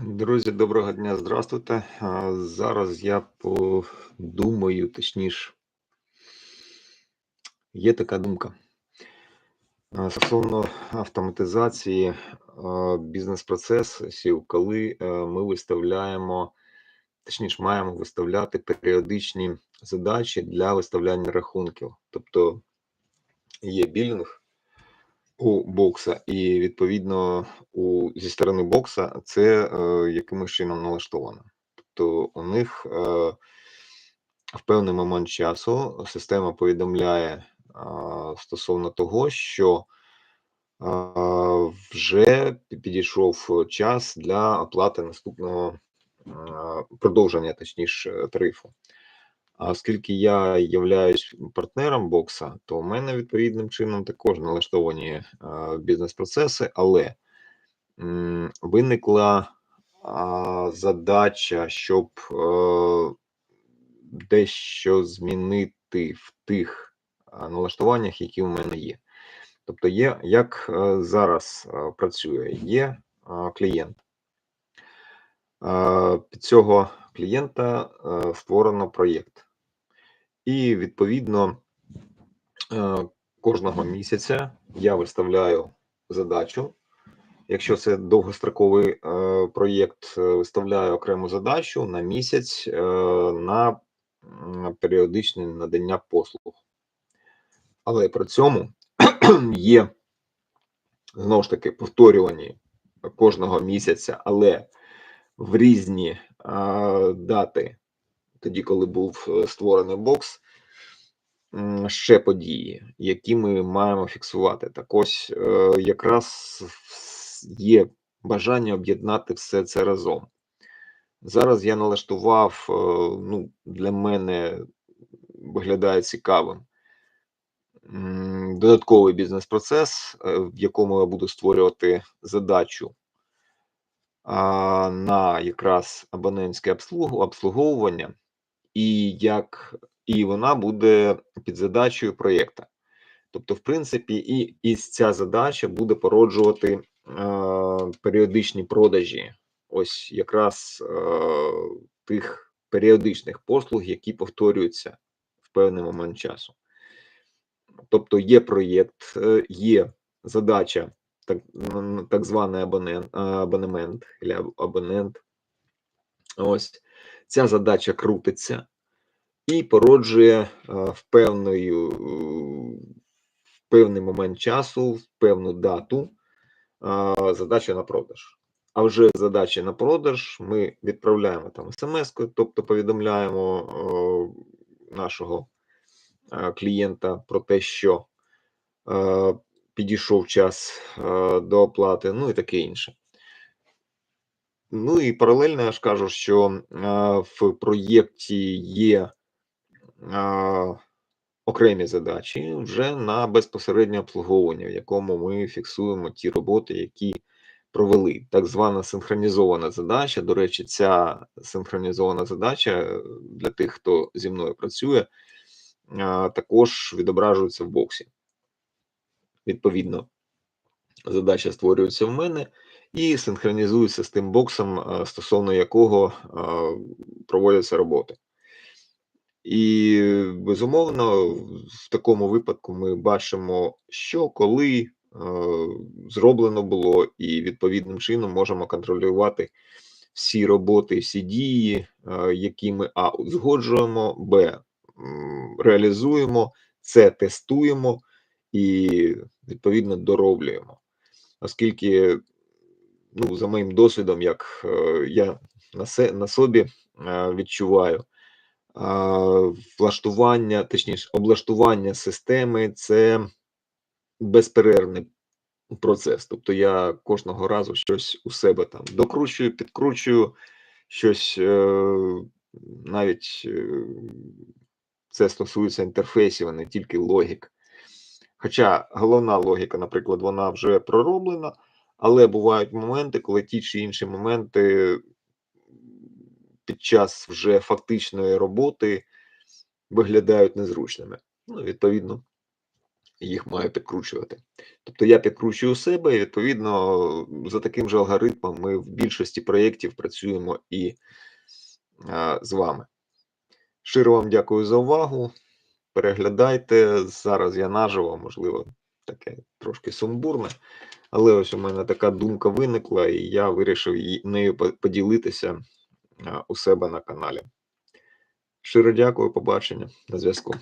Друзі, доброго дня, здравствуйте. Зараз я подумаю, точніше, є така думка. Стосовно автоматизації бізнес-процесів, коли е, ми виставляємо, точніше, маємо виставляти періодичні задачі для виставляння рахунків. Тобто є білінг у бокса, і відповідно у зі сторони бокса це е, якимось чином налаштовано. Тобто у них е, в певний момент часу система повідомляє е, стосовно того, що е, вже підійшов час для оплати наступного е, продовження, точніше, тарифу. А оскільки я являюсь партнером бокса, то у мене відповідним чином також налаштовані бізнес-процеси, але м, виникла а, задача, щоб е, дещо змінити в тих а, налаштуваннях, які у мене є. Тобто, є як е, зараз е, працює, є е, клієнт. Під цього клієнта е, створено проєкт. І відповідно е, кожного місяця я виставляю задачу. Якщо це довгостроковий е, проєкт, виставляю окрему задачу на місяць на періодичне надання послуг. Але при цьому є знову ж таки повторювані кожного місяця, але в різні дати, тоді, коли був е, створений бокс, ще події, які ми маємо фіксувати. Так ось е, якраз є бажання об'єднати все це разом. Зараз я налаштував, е, ну, для мене виглядає цікавим додатковий бізнес-процес, в якому я буду створювати задачу на якраз абонентське обслуговування, і як і вона буде під задачею проєкта. Тобто, в принципі, і, і ця задача буде породжувати е, періодичні продажі, ось якраз е, тих періодичних послуг, які повторюються в певний момент часу. Тобто є проєкт, е, є задача, так, так званий абонент, абонемент абонент. Ось ця задача крутиться і породжує в певний, в певний момент часу, в певну дату задача на продаж. А вже задачі на продаж ми відправляємо там смс, тобто повідомляємо нашого клієнта про те, що підійшов час е, до оплати, ну і таке інше. Ну і паралельно я ж кажу, що е, в проєкті є а, окремі задачі вже на безпосереднє обслуговування, в якому ми фіксуємо ті роботи, які провели. Так звана синхронізована задача. До речі, ця синхронізована задача е, для тих, хто зі мною працює, також відображується в боксі. Відповідно, задача створюється в мене і синхронізується з тим боксом, стосовно якого проводяться роботи. І, безумовно, в такому випадку ми бачимо, що коли е, зроблено було, і відповідним чином можемо контролювати всі роботи, всі дії, е, які ми а узгоджуємо, б реалізуємо, це тестуємо і відповідно дороблюємо. Оскільки, ну, за моїм досвідом, як е, я на, се, на собі е, відчуваю. Влаштування, точніше, облаштування системи це безперервний процес. Тобто я кожного разу щось у себе там докручую, підкручую, щось е, навіть це стосується інтерфейсів, а не тільки логік. Хоча головна логіка, наприклад, вона вже пророблена, але бувають моменти, коли ті чи інші моменти під час вже фактичної роботи виглядають незручними. Ну, відповідно, їх маю підкручувати. Тобто я підкручую себе, і відповідно за таким же алгоритмом ми в більшості проєктів працюємо і а, з вами. Щиро вам дякую за увагу. Переглядайте. Зараз я наживо, можливо, таке трошки сумбурне, але ось у мене така думка виникла, і я вирішив нею поділитися у себе на каналі. Щиро дякую, побачення на зв'язку.